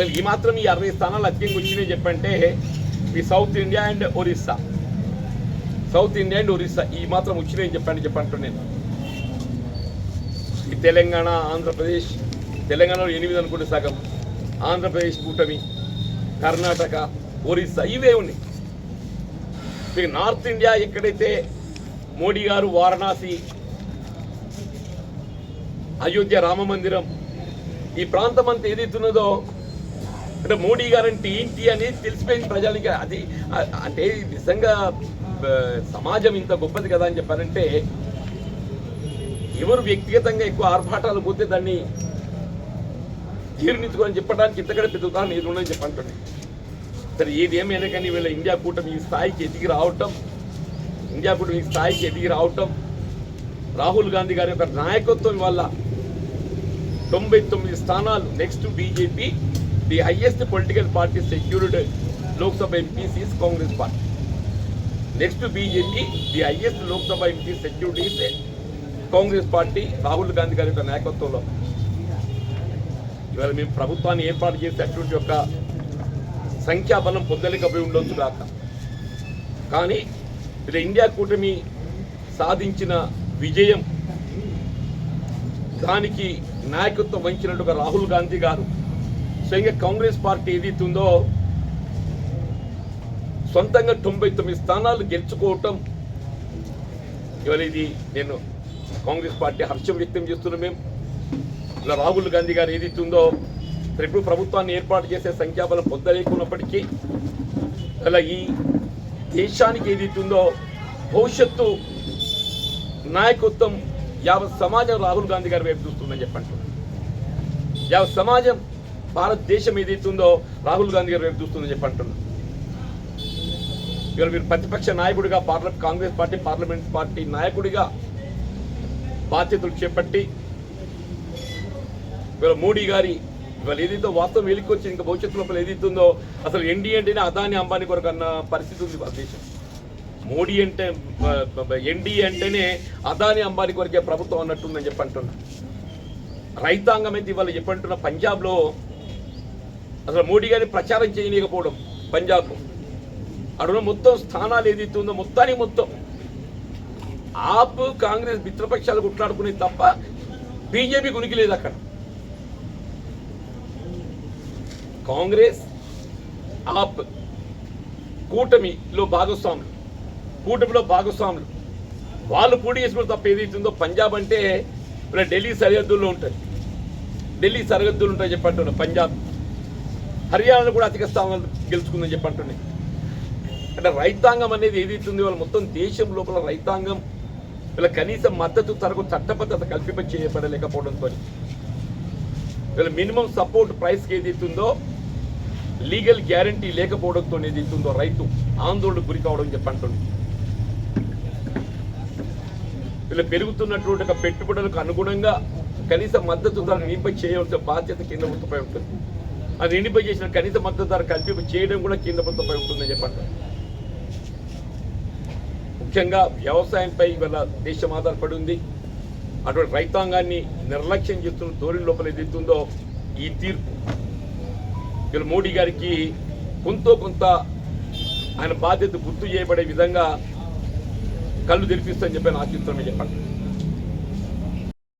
వీళ్ళకి ఈ మాత్రం ఈ అరవై స్థానాలు అత్యంగా వచ్చినాయి చెప్పంటే ఈ south India and Orissa. South India and Orissa ఈ మాత్రం వచ్చినాయి చెప్పండి చెప్పంటూ నేను. ఈ తెలంగాణ ఆంధ్రప్రదేశ్ తెలంగాణలో ఎనిమిది అనుకుంటే సగం. ఆంధ్రప్రదేశ్ కూటమి కర్ణాటక ఒరిస్సా ఇవే ఉన్నాయి. ఇక నార్త్ ఇండియా ఎక్కడైతే మోడీ గారు వారణాసి అయోధ్య రామ మందిరం ఈ ప్రాంతం అంతా ఏదైతున్నదో అంటే మోడీ గారు అంటే ఏంటి అనేది తెలిసిపోయింది ప్రజలకి. అది అంటే నిజంగా సమాజం ఇంత గొప్పది కదా అని చెప్పారంటే ఎవరు వ్యక్తిగతంగా ఎక్కువ ఆర్భాటాలు పోతే దాన్ని జీర్ణించుకొని చెప్పడానికి ఇంతకంటే పెద్ద ఉదాహరణ ఏది ఉండదని చెప్పంటుంది సరే ఏది ఏమైనా కానీ వీళ్ళ ఇండియా కూటమి ఈ స్థాయికి ఎదిగి రావటం ఇండియా కూటమి ఈ స్థాయికి ఎదిగి రావటం రాహుల్ గాంధీ గారి యొక్క నాయకత్వం వల్ల తొంభై తొమ్మిది స్థానాలు next BJP the highest political party secured Lok Sabha MPs is Congress party. Next BJP the highest Lok Sabha MP secured is Congress party Rahul Gandhi గారి యొక్క నాయకత్వంలో. ఇవాళ మేము ప్రభుత్వాన్ని ఏర్పాటు చేసేటువంటి యొక్క సంఖ్యాబలం పొందలేకపోయి ఉండొచ్చు కాక. కానీ ఇలా ఇండియా కూటమి సాధించిన విజయం దానికి నాయకత్వం వహించినట్టుగా రాహుల్ గాంధీ గారు స్వయంగా కాంగ్రెస్ పార్టీ ఏదైతే ఉందో సొంతంగా తొంభై తొమ్మిది స్థానాలు గెలుచుకోవటం. ఇవాళ ఇది నేను కాంగ్రెస్ పార్టీ హర్షం వ్యక్తం చేస్తున్నాం మేము ఇలా రాహుల్ గాంధీ గారు ఏదైతే ఉందో రేపు ప్రభుత్వాన్ని ఏర్పాటు చేసే సంఖ్యాబలం పొందలేకున్నప్పటికీ అలా ఈ దేశానికి ఏదైతే ఉందో భవిష్యత్తు నాయకత్వం యావత్ సమాజం రాహుల్ గాంధీ గారి వైపు చూస్తుందని చెప్పండి యావత్ సమాజం భారతదేశం ఏదైతే ఉందో రాహుల్ గాంధీ గారు వైపు చూస్తుందని చెప్పంటున్నాను ఇవాళ మీరు ప్రతిపక్ష నాయకుడిగా parliament Congress party parliament party నాయకుడిగా బాధ్యతలు చేపట్టి ఇవాళ మోడీ గారి ఇవాళ ఏదైతే వాస్తవం వెలికొచ్చి ఇంకా భవిష్యత్తు లోపల ఏదైతే ఉందో అసలు ఎన్డీ అంటేనే అదాని అంబానీ కొరకు అన్న పరిస్థితి ఉంది భారతదేశం దేశం మోడీ అంటే ఎన్డీ అంటేనే అదాని అంబానీ కొరకే ప్రభుత్వం అన్నట్టుందని చెప్పి అంటున్నా. రైతాంగం అయితే ఇవాళ చెప్పంటున్న పంజాబ్లో అసలు మోడీ గారిని ప్రచారం చేయలేకపోవడం పంజాబ్లో. అడుగున మొత్తం స్థానాలు ఏదైతే ఉందో మొత్తానికి మొత్తం ఆప్ కాంగ్రెస్ మిత్రపక్షాలు కొట్లాడుకునే తప్ప బీజేపీ గురికి లేదు అక్కడ. కాంగ్రెస్ ఆప్ కూటమిలో భాగస్వాములు కూటమిలో భాగస్వాములు. వాళ్ళు పోటీ చేసుకుని తప్ప ఏదైతుందో పంజాబ్ అంటే ఇప్పుడు ఢిల్లీ సరిహద్దుల్లో ఉంటుంది. ఢిల్లీ సరిహద్దులు ఉంటాయి చెప్పంటున్నా పంజాబ్. హర్యానాలో కూడా అధిక స్థానాలు గెలుచుకుందని చెప్పంటున్నాయి అంటే రైతాంగం అనేది ఏదైతుంది వాళ్ళు మొత్తం దేశం లోపల రైతాంగం వీళ్ళ కనీసం మద్దతు తరకు చట్టబద్ధత కల్పింప చేయబడలేకపోవడంతో వీళ్ళ మినిమం సపోర్ట్ ప్రైస్కి ఏదైతుందో లీగల్ గ్యారంటీ లేకపోవడంతో ఏదైతుందో రైతు ఆందోళన గురి కావడం చెప్పంటుంది వీళ్ళు పెరుగుతున్నటువంటి పెట్టుబడులకు అనుగుణంగా కనీస మద్దతు ధర నింపై చేయవలసిన బాధ్యత కేంద్ర ప్రభుత్వంపై ఉంటుంది. అది ఎండిపై చేసిన కనీస మద్దతు ధర కల్పింపు చేయడం కూడా కేంద్ర ప్రభుత్వంపై ఉంటుందని చెప్పండి. ముఖ్యంగా వ్యవసాయంపై ఇవాళ దేశం ఆధారపడి ఉంది. అటువంటి రైతాంగాన్ని నిర్లక్ష్యం చేస్తున్న ధోరణి లోపల ఏదైతుందో ఈ తీర్పు. ఇవాళ మోడీ గారికి కొంత కొంత ఆయన బాధ్యత గుర్తు చేయబడే విధంగా కళ్ళు తెరిపిస్తామని చెప్పి ఆశిస్తామని చెప్పండి.